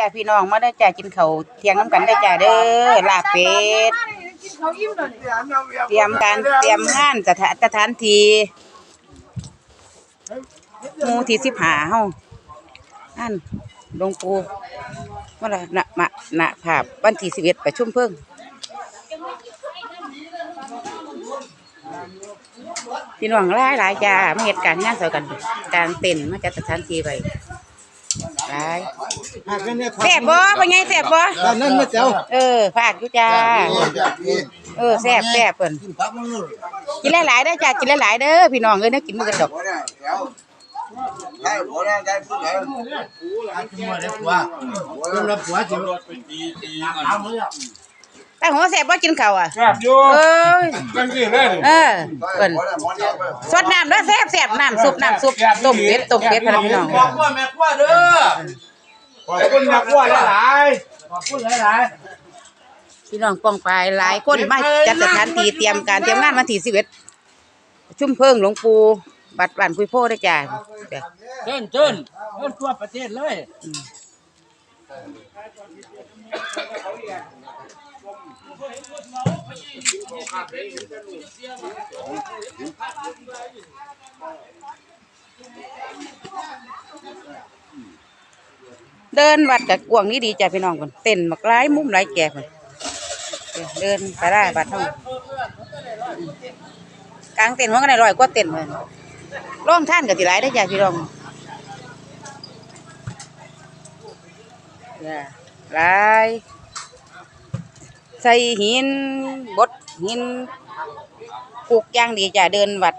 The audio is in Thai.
จ้าพี่น้องมาได้อจ้ากินเขาวเที่ยงน้ำกันได้อจ้าเด้อลาบเป็ดเตรียมการเตรียมงานสถานสถานทีหมูที่สิบหาเฮาอันหลวงปูว่าละนะมะนะภาพวันที่สิบเอ็ดประชุมเพิ่ง พี่น้องหลายหลายจ้ามาเหตุการณ์งานเสากันกลางเต็นท์มาจัดสถานที่ไว้ หลายหากกันเนี่ยแซ่บบ่เป็นไงแซ่บบ่ด้านนั้นไม่เจ้าเออฝากอยู่จ้าเออแซ่บแซ่บเพิ่นกินผักมันเลยกินหลายๆเด้อจ้ากินหลายๆเด้อพี่น้องเอ้ยเด้อกินมื้อกันดอกได้หัวได้ได้ผู้ใหญ่อาจจะมาได้กว่าสำหรับผัวจะเอาเลย อะแต่หัวแซ่บบ่กินข้าวอะแซ่บอยู่เอ้ยจังสิเลยนี่เออได้เพิ่นหัวได้หมอเดียวไปสดน้ำเด้อแซ่บแซ่บน้ำซุปน้ำซุปต้มเป็ดต้มเป็ดพะนะพี่น้อง บอกว่าแม่กว่าเด้อขอบคุณนักว่าหลายขอบคุณหลายพี่น้องป้องปายหลายคนมาจัดสถานที่เตรียมการเตรียมงานวันที่11ประชุมเพิ่งหลวงปู่บัดบ้านคุยโพเด้อจ้าจ้ะๆเชิญเชิญเชิญทั่วประเทศเลย เดินวัดกับกวงนี้ดีจ้ะพี่น้องเพิ่นเต้นบักหลายมุมหลายแก่เพิ่นเดินไปได้บัดเฮากลางเต้นมันก็ได้ร้อยกว่าเต้นเพิ่นร่องท่านก็สิหลายได้อจ้ะพี่น้อง ลายใส่หินบดหินปลูกย่างดีจะเดินวัด